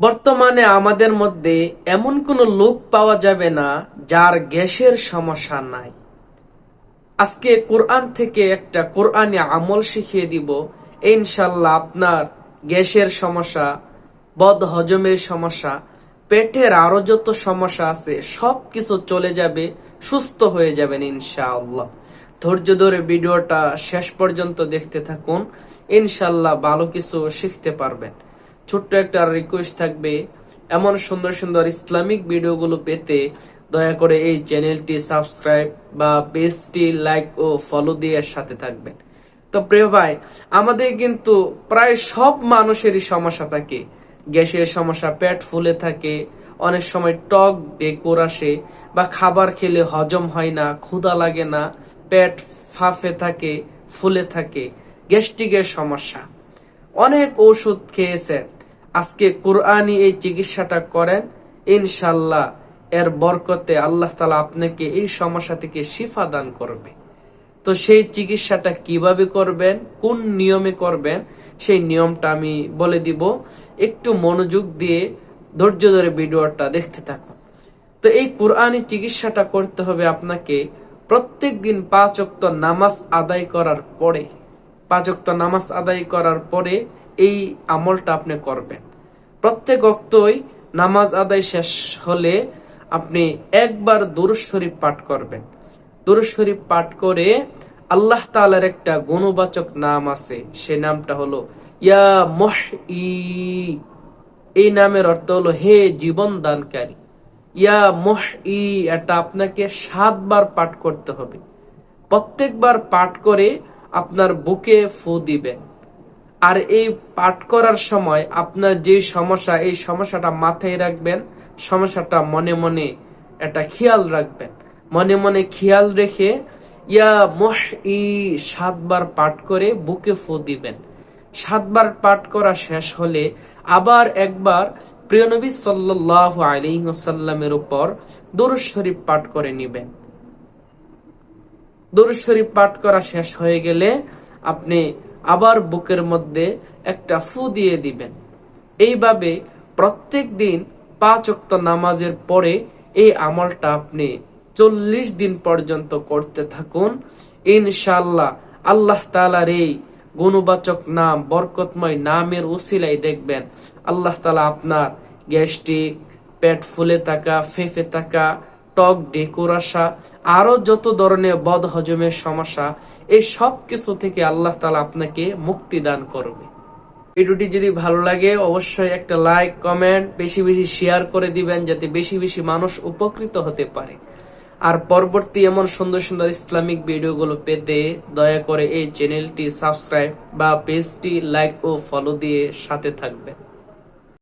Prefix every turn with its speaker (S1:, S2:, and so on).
S1: বর্তমানে আমাদের মধ্যে এমন কোনো লোক পাওয়া যাবে না যার গ্যাসের সমস্যা নাই। আজকে কোরআন থেকে একটা কোরআনে আমল শিখিয়ে দিব। ইনশাল্লাহ আপনার গ্যাসের সমস্যা, বদ হজমের সমস্যা, পেটের আরও যত সমস্যা আছে সব কিছু চলে যাবে, সুস্থ হয়ে যাবেন ইনশাআল্লাহ। ধৈর্য ধরে ভিডিওটা শেষ পর্যন্ত দেখতে থাকুন। ইনশাল্লাহ ভালো কিছু শিখতে পারবেন। ছোট্ট একটা রিকোয়েস্ট থাকবে। এমন সুন্দর সুন্দর ইসলামিক ভিডিওগুলো পেতে দয়া করে এই চ্যানেলটি সাবস্ক্রাইব বা পেজটি লাইক ও ফলো দিয়ে সাথে থাকবেন। তো প্রিয় ভাই, আমাদের কিন্তু প্রায় সব মানুষেরই সমস্যা থাকে। গ্যাসের সমস্যা, পেট ফুলে থাকে, অনেক সময় টক ডেকুর আসে বা খাবার খেলে হজম হয় না, ক্ষুধা লাগে না, পেট ফাফে থাকে, ফুলে থাকে। গ্যাস্ট্রিকের সমস্যা। অনেক ওষুধ খেয়েছেন আজকে কোরআনই এই চিকিৎসাটা করেন ইনশাল্লাহ এর বরকতে আল্লাহ তালা আপনাকে এই সমস্যা থেকে শিফা দান করবে। তো সেই চিকিৎসাটা কীভাবে করবেন, কোন নিয়মে করবেন, সেই নিয়মটা আমি বলে দিব। একটু মনোযোগ দিয়ে ধৈর্য ধরে ভিডিওটা দেখতে থাকুন। তো এই কোরআনি চিকিৎসাটা করতে হবে আপনাকে প্রত্যেক দিন পাঁচ অক্ত নামাজ আদায় করার পরে, পাঁচ অক্ত নামাজ আদায় করার পরে এই আমলটা আপনি করবেন। প্রত্যেক অক্তই নামাজ আদায় শেষ হলে আপনি একবার দুরুজ শরীফ পাঠ করবেন। দুরুজ শরীফ পাঠ করে আল্লাহ তাআলার একটা গুণবাচক নাম আছে। সে নামটা হলো ইয়া মহ এই নামের অর্থ হলো হে জীবন দানকারী ইয়া মহ ই এটা আপনাকে সাতবার পাঠ করতে হবে। প্রত্যেকবার পাঠ করে আপনার বুকে ফু দিবেন। আর এই পাঠ করার সময় আপনার যে সমস্যা, এই সমস্যাটা মাথায় রাখবেন, সমস্যাটা মনে মনে একটা খেয়াল রাখবেন। মনে মনে খেয়াল রেখে ইয়া মহ ই সাতবার পাঠ করে বুকে ফু দিবেন। সাতবার পাঠ করা শেষ হলে আবার একবার প্রিয়নবী সাল্লাহ আলিহাসাল্লামের উপর দরুদ শরীফ পাঠ করে নিবেন। দরুদ শরীফ পাঠ করা শেষ হয়ে গেলে আপনি আবার বুকের মধ্যে একটা ফু দিয়ে দিবেন। এইভাবে প্রত্যেক দিন পাঁচ অক্ত নামাজের পরে এই আমলটা আপনি চল্লিশ দিন পর্যন্ত করতে থাকুন। ইনশাল্লাহ আল্লাহ তালার এই গুণবাচক নাম, বরকতময় নামের উসিলাই দেখবেন। আল্লাহ তালা আপনার গ্যাস্ট্রিক, পেট ফুলে থাকা ফেফে থাকা টক, ডেকুর আসা আরও যত ধরনের বদ হজমের সমস্যা, এই সব কিছু থেকে আল্লাহ তালা আপনাকে মুক্তি দান করবে। ভিডিওটি যদি ভালো লাগে, অবশ্যই একটা লাইক, কমেন্ট, বেশি বেশি শেয়ার করে দিবেন যাতে বেশি বেশি মানুষ উপকৃত হতে পারে। আর পরবর্তী এমন সুন্দর সুন্দর ইসলামিক ভিডিওগুলো পেতে দয়া করে এই চ্যানেলটি সাবস্ক্রাইব বা পেজটি লাইক ও ফলো দিয়ে সাথে থাকবেন।